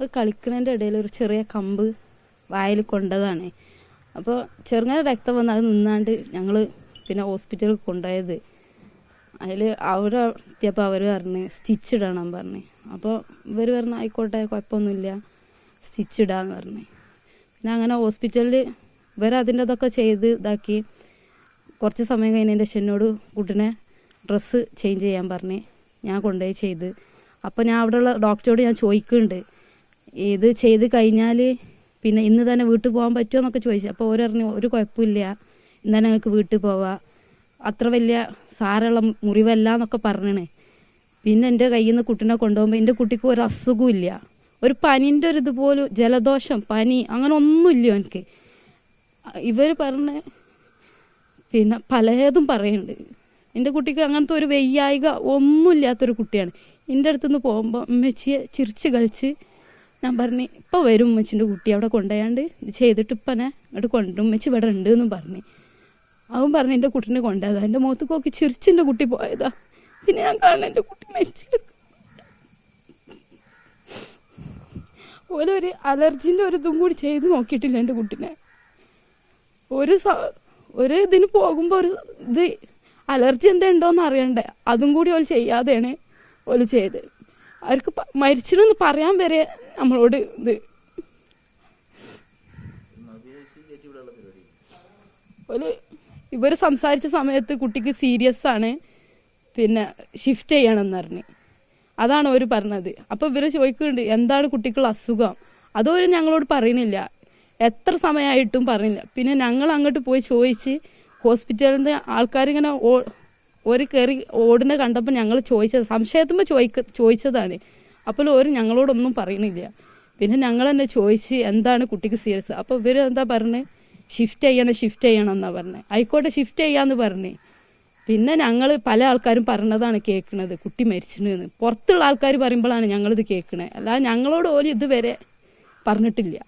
അത് കളിക്കുന്നതിന്റെ ഇടയിൽ ഒരു ചെറിയ കമ്പ് വായിൽ കൊണ്ടതാണ്. അപ്പോൾ ചെറുങ്ങനെ രക്തം വന്ന് അത് നിന്നാണ്ട് ഞങ്ങൾ പിന്നെ ഹോസ്പിറ്റലിൽ കൊണ്ടുപോയത്. അതിൽ അവിടെ എത്തിയപ്പോൾ അവർ പറഞ്ഞ് സ്റ്റിച്ച് ഇടണം പറഞ്ഞ്. അപ്പോൾ ഇവർ പറഞ്ഞ് ആയിക്കോട്ടെ കുഴപ്പമൊന്നുമില്ല. സ്റ്റിച്ച് ഇടാന്ന് പറഞ്ഞ്. പിന്നെ അങ്ങനെ ഹോസ്പിറ്റലിൽ ഇവർ അതിന്റെ ഇതൊക്കെ ചെയ്ത് ഇതാക്കി. കുറച്ച് സമയം കഴിഞ്ഞതിന്റെ ശേഷം എന്നോട് കുട്ടിനെ ഡ്രസ്സ് ചേഞ്ച് ചെയ്യാൻ പറഞ്ഞ് ഞാൻ കൊണ്ടുപോയി ചെയ്ത്. അപ്പോൾ ഞാൻ അവിടെയുള്ള ഡോക്ടറോട് ഞാൻ ചോദിക്കുന്നുണ്ട്. ഇത് ചെയ്ത് കഴിഞ്ഞാൽ പിന്നെ ഇന്ന് തന്നെ വീട്ടിൽ പോകാൻ പറ്റുമോ എന്നൊക്കെ ചോദിച്ചു. അപ്പോൾ ഓര് പറഞ്ഞു ഒരു കുഴപ്പമില്ല. ഇന്ന് തന്നെ ഞങ്ങൾക്ക് വീട്ടിൽ പോവാം. അത്ര വലിയ സാരമുള്ള മുറിവല്ല എന്നൊക്കെ പറഞ്ഞണേ പിന്നെ എന്റെ കയ്യിൽ നിന്ന് കുട്ടീനെ കൊണ്ടുപോകുമ്പോൾ എന്റെ കുട്ടിക്ക് ഒരു അസുഖവും ഇല്ല. ഒരു പനീന്റെ ഒരു ഇതുപോലും ജലദോഷം പനി അങ്ങനെ ഒന്നുമില്ല എനിക്ക് ഇവർ പറഞ്ഞ പിന്നെ പലതും പറയുന്നുണ്ട്. എന്റെ കുട്ടിക്ക് അങ്ങനത്തെ ഒരു വെയ്യായിക ഒന്നുമില്ലാത്തൊരു കുട്ടിയാണ്. എന്റെ അടുത്തുനിന്ന് പോകുമ്പോൾ അമ്മച്ചിയെ ചിരിച്ച് കളിച്ച് ഞാൻ പറഞ്ഞു ഇപ്പം വരും ഉമ്മച്ചിന്റെ കുട്ടി അവിടെ കൊണ്ടുപോയാണ്ട് ഇത് ചെയ്തിട്ട് ഇപ്പനെ അവിടെ കൊണ്ടും ഉമ്മച്ചി ഇവിടെ ഉണ്ട് എന്നും പറഞ്ഞു. അവൻ പറഞ്ഞു എന്റെ കുട്ടീനെ കൊണ്ടുപോയതാ. എന്റെ മുഖത്ത് നോക്കി ചിരിച്ച് എന്റെ കുട്ടി പോയതാ. പിന്നെ ഞാൻ കാണുന്ന എന്റെ കുട്ടി മരിച്ചു ഒരു അലർജിന്റെ ഒരു ഇതും കൂടി ചെയ്ത് നോക്കിയിട്ടില്ല എന്റെ കുട്ടീനെ. ഒരു ഒരു ഇതിന് പോകുമ്പോൾ ഒരു ഇത് അലർജി എന്താ അറിയണ്ടേ. അതും കൂടി ഓൽ ചെയ്യാതെയാണ് ഓൽ ചെയ്ത് അവർക്ക് മരിച്ചിരുന്ന് പറയാൻ വരെ നമ്മളോട് ഇത് ഒരു ഇവർ സംസാരിച്ച സമയത്ത് കുട്ടിക്ക് സീരിയസ് ആണ്. പിന്നെ ഷിഫ്റ്റ് ചെയ്യണമെന്ന് പറഞ്ഞ് അതാണ് അവർ പറഞ്ഞത്. അപ്പോൾ ഇവർ ചോദിക്കുന്നുണ്ട് എന്താണ് കുട്ടിക്കുള്ള അസുഖം? അതോര് ഞങ്ങളോട് പറയണില്ല. എത്ര സമയമായിട്ടും പറഞ്ഞില്ല പിന്നെ ഞങ്ങൾ അങ്ങോട്ട് പോയി ചോദിച്ച് ഹോസ്പിറ്റലിൽ നിന്ന് ആൾക്കാരിങ്ങനെ ഓ ഒരു കയറി ഓടുന്ന കണ്ടപ്പോൾ ഞങ്ങൾ ചോദിച്ചത് സംശയത്തുമ്പോൾ ചോദിക്ക ചോദിച്ചതാണ്. അപ്പോൾ ഒരു ഞങ്ങളോടൊന്നും പറയണില്ല. പിന്നെ ഞങ്ങൾ തന്നെ ചോദിച്ച് എന്താണ് കുട്ടിക്ക് സീരിയസ് അപ്പോൾ ഇവർ എന്താ പറഞ്ഞത് ഷിഫ്റ്റ് ചെയ്യണം ഷിഫ്റ്റ് ചെയ്യണം എന്നാണ് പറഞ്ഞത് ആയിക്കോട്ടെ ഷിഫ്റ്റ് ചെയ്യാമെന്ന് പറഞ്ഞേ. പിന്നെ ഞങ്ങൾ പല ആൾക്കാരും പറഞ്ഞതാണ് കേൾക്കുന്നത് കുട്ടി മരിച്ചിട്ടുണ്ടെന്ന് പുറത്തുള്ള ആൾക്കാർ പറയുമ്പോഴാണ് ഞങ്ങളിത് കേൾക്കണത് അല്ലാതെ ഞങ്ങളോട് പോലും ഇതുവരെ പറഞ്ഞിട്ടില്ല.